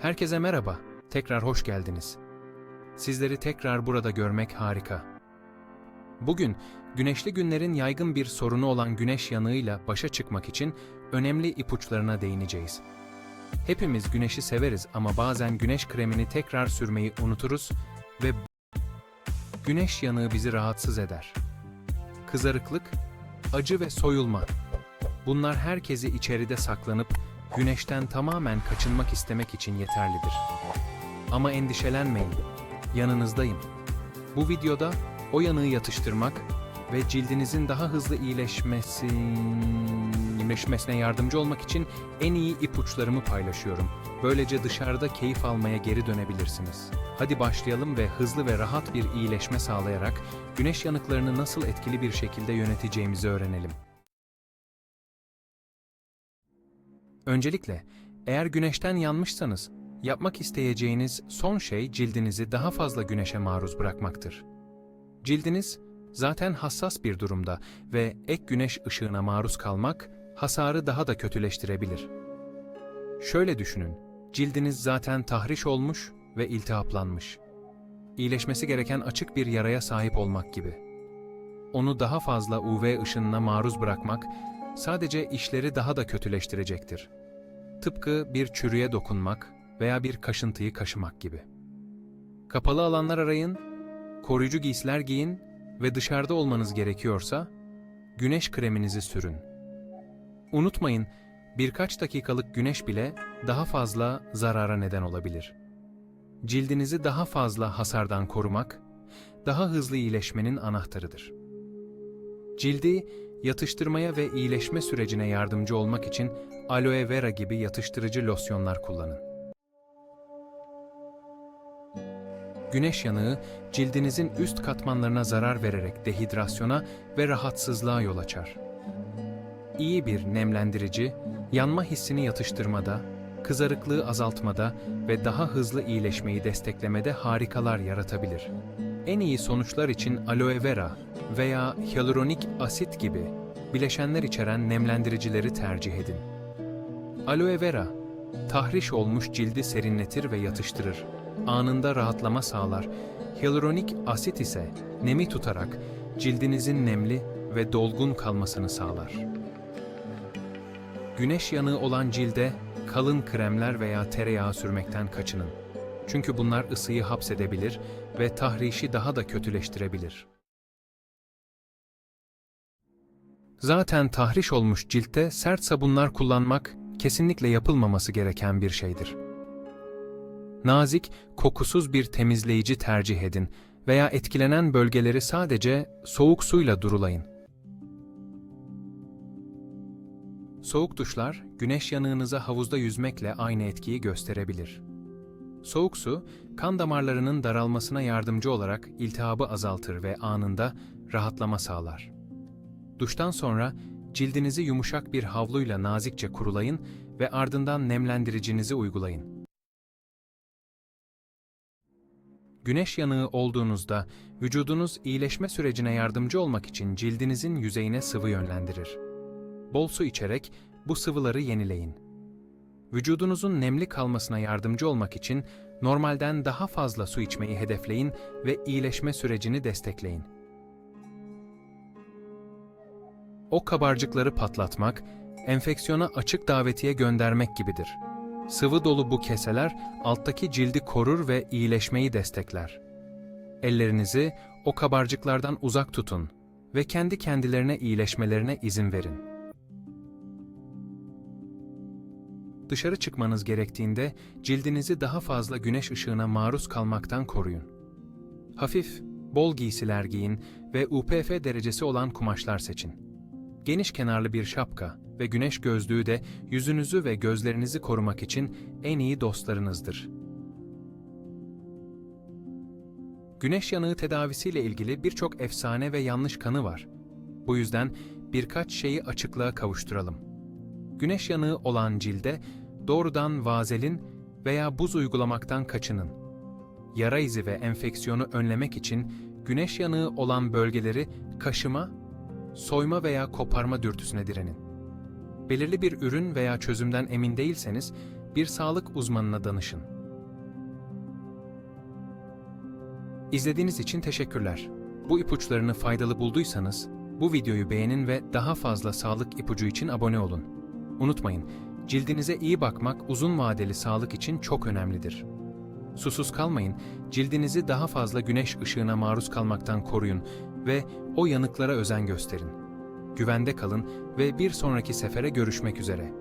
Herkese merhaba, tekrar hoş geldiniz. Sizleri tekrar burada görmek harika. Bugün, güneşli günlerin yaygın bir sorunu olan güneş yanığıyla başa çıkmak için önemli ipuçlarına değineceğiz. Hepimiz güneşi severiz ama bazen güneş kremini tekrar sürmeyi unuturuz ve güneş yanığı bizi rahatsız eder. Kızarıklık, acı ve soyulma. Bunlar herkesi içeride saklanıp güneşten tamamen kaçınmak istemek için yeterlidir. Ama endişelenmeyin, yanınızdayım. Bu videoda o yanığı yatıştırmak ve cildinizin daha hızlı iyileşmesi iyileşmesine yardımcı olmak için en iyi ipuçlarımı paylaşıyorum. Böylece dışarıda keyif almaya geri dönebilirsiniz. Hadi başlayalım ve hızlı ve rahat bir iyileşme sağlayarak güneş yanıklarını nasıl etkili bir şekilde yöneteceğimizi öğrenelim. Öncelikle, eğer güneşten yanmışsanız, yapmak isteyeceğiniz son şey cildinizi daha fazla güneşe maruz bırakmaktır. Cildiniz zaten hassas bir durumda ve ek güneş ışığına maruz kalmak hasarı daha da kötüleştirebilir. Şöyle düşünün, cildiniz zaten tahriş olmuş ve iltihaplanmış. İyileşmesi gereken açık bir yaraya sahip olmak gibi. Onu daha fazla UV ışınına maruz bırakmak sadece işleri daha da kötüleştirecektir. Tıpkı bir çürüye dokunmak veya bir kaşıntıyı kaşımak gibi. Kapalı alanlar arayın, koruyucu giysiler giyin ve dışarıda olmanız gerekiyorsa güneş kreminizi sürün. Unutmayın, birkaç dakikalık güneş bile daha fazla zarara neden olabilir. Cildinizi daha fazla hasardan korumak, daha hızlı iyileşmenin anahtarıdır. Cildi yatıştırmaya ve iyileşme sürecine yardımcı olmak için aloe vera gibi yatıştırıcı losyonlar kullanın. Güneş yanığı cildinizin üst katmanlarına zarar vererek dehidrasyona ve rahatsızlığa yol açar. İyi bir nemlendirici, yanma hissini yatıştırmada, kızarıklığı azaltmada ve daha hızlı iyileşmeyi desteklemede harikalar yaratabilir. En iyi sonuçlar için aloe vera veya hyaluronik asit gibi bileşenler içeren nemlendiricileri tercih edin. Aloe vera, tahriş olmuş cildi serinletir ve yatıştırır. Anında rahatlama sağlar. Hyaluronik asit ise nemi tutarak cildinizin nemli ve dolgun kalmasını sağlar. Güneş yanığı olan cilde kalın kremler veya tereyağı sürmekten kaçının. Çünkü bunlar ısıyı hapsedebilir ve tahrişi daha da kötüleştirebilir. Zaten tahriş olmuş ciltte sert sabunlar kullanmak kesinlikle yapılmaması gereken bir şeydir. Nazik, kokusuz bir temizleyici tercih edin veya etkilenen bölgeleri sadece soğuk suyla durulayın. Soğuk duşlar, güneş yanığınıza havuzda yüzmekle aynı etkiyi gösterebilir. Soğuk su, kan damarlarının daralmasına yardımcı olarak iltihabı azaltır ve anında rahatlama sağlar. Duştan sonra cildinizi yumuşak bir havluyla nazikçe kurulayın ve ardından nemlendiricinizi uygulayın. Güneş yanığı olduğunuzda vücudunuz iyileşme sürecine yardımcı olmak için cildinizin yüzeyine sıvı yönlendirir. Bol su içerek bu sıvıları yenileyin. Vücudunuzun nemli kalmasına yardımcı olmak için normalden daha fazla su içmeyi hedefleyin ve iyileşme sürecini destekleyin. O kabarcıkları patlatmak, enfeksiyona açık davetiye göndermek gibidir. Sıvı dolu bu keseler alttaki cildi korur ve iyileşmeyi destekler. Ellerinizi o kabarcıklardan uzak tutun ve kendi kendilerine iyileşmelerine izin verin. Dışarı çıkmanız gerektiğinde cildinizi daha fazla güneş ışığına maruz kalmaktan koruyun. Hafif, bol giysiler giyin ve UPF derecesi olan kumaşlar seçin. Geniş kenarlı bir şapka ve güneş gözlüğü de yüzünüzü ve gözlerinizi korumak için en iyi dostlarınızdır. Güneş yanığı tedavisiyle ilgili birçok efsane ve yanlış kanı var. Bu yüzden birkaç şeyi açıklığa kavuşturalım. Güneş yanığı olan cilde doğrudan vazelin veya buz uygulamaktan kaçının. Yara izi ve enfeksiyonu önlemek için güneş yanığı olan bölgeleri kaşıma, soyma veya koparma dürtüsüne direnin. Belirli bir ürün veya çözümden emin değilseniz, bir sağlık uzmanına danışın. İzlediğiniz için teşekkürler. Bu ipuçlarını faydalı bulduysanız, bu videoyu beğenin ve daha fazla sağlık ipucu için abone olun. Unutmayın, cildinize iyi bakmak uzun vadeli sağlık için çok önemlidir. Susuz kalmayın, cildinizi daha fazla güneş ışığına maruz kalmaktan koruyun ve o yanıklara özen gösterin. Güvende kalın ve bir sonraki sefere görüşmek üzere.